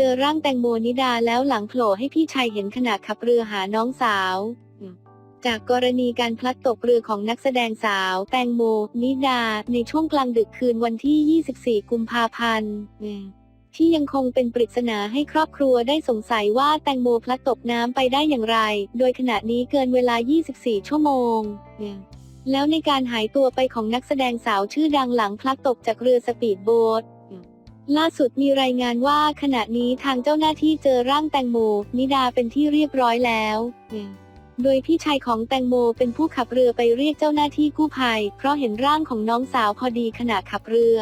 เจอร่างแตงโมนิดาแล้วหลังโผล่ให้พี่ชายเห็นขณะขับเรือหาน้องสาวอืมจากกรณีการพลัดตกเรือของนักแสดงสาว แตงโม นิดา ในช่วงกลางดึกคืนวันที่ 24 กุมภาพันธ์อืมที่ยังคงเป็นปริศนาให้ครอบครัวได้สงสัยว่าแตงโมพลัดตกน้ำไปได้อย่างไร โดยขณะนี้เกินเวลา 24 ชั่วโมงอืมแล้วในการหายตัวไปของนักแสดงสาวชื่อดังหลังพลัดตกจากเรือสปีดโบ๊ท ล่าสุดมีรายงานว่าขณะนี้ทางเจ้าหน้าที่เจอร่างแตงโม นิดาเป็นที่เรียบร้อยแล้ว โดยพี่ชายของแตงโมเป็นผู้ขับเรือไปเรียกเจ้าหน้าที่กู้ภัย เพราะเห็นร่างของน้องสาวพอดีขณะขับเรือ